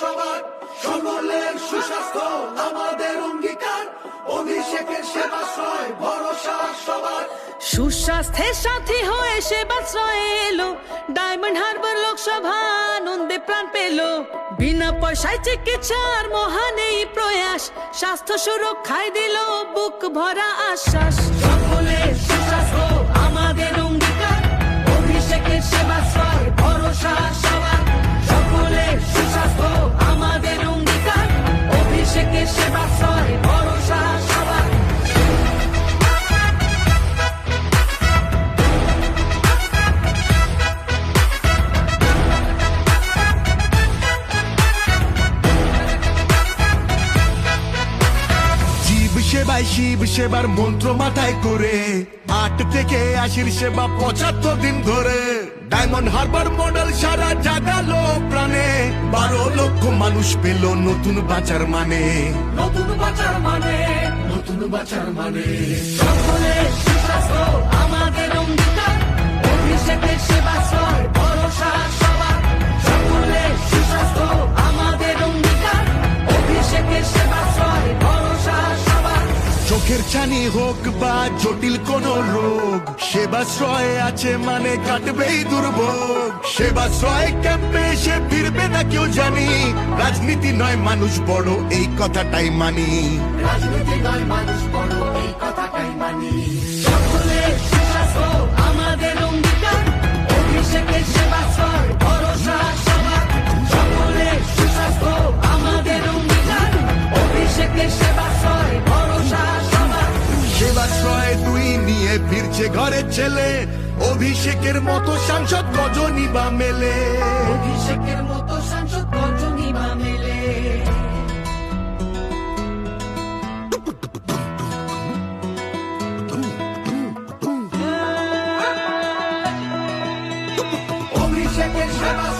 সবার। সকলের সুস্বাস্থ্য আমাদের অঙ্গীকার। অভিষেকের সবার। সুস্বাস্থ্যের সাথী হয়ে সেবাশ্রয়ে এলো। ডায়মন্ড হারবার লোকসভা আনন্দে প্রাণ পেল। বিনা পয়সায় চিকিৎসার মহান এই প্রয়াস। স্বাস্থ্য সুরক্ষায় দিল বুক ভরা আশ্বাস। সকলের সেবায় শিব সেবার মন্ত্র মাথায় করে। আট থেকে আশির সেবা পঁচাত্তর দিন ধরে। ডায়মন্ড হারবার মডেল সারা জাগালো প্রাণে। বারো লক্ষ মানুষ পেল নতুন বাঁচার মানে। নতুন বাঁচার মানে নতুন বাঁচার মানে। আমাদের চোখের ছানি হোক বা জটিল কোন রোগ, সেবাশ্রয় আছে মানে কাটবেই দুর্ভোগ। সেবাশ্রয় ক্যাম্পে সে ফিরবে না কেউ জানি, রাজনীতি নয় মানুষ বড়, এই কথাটাই মানি। রাজনীতি নয় মানুষ বড় ফিরছে ঘরের ছেলে। অভিষেকের মতো সাংসদ গজনী বা মেলে। অভিষেকের মতো সাংসদ গজনী বা মেলে। অভিষেকের সেবা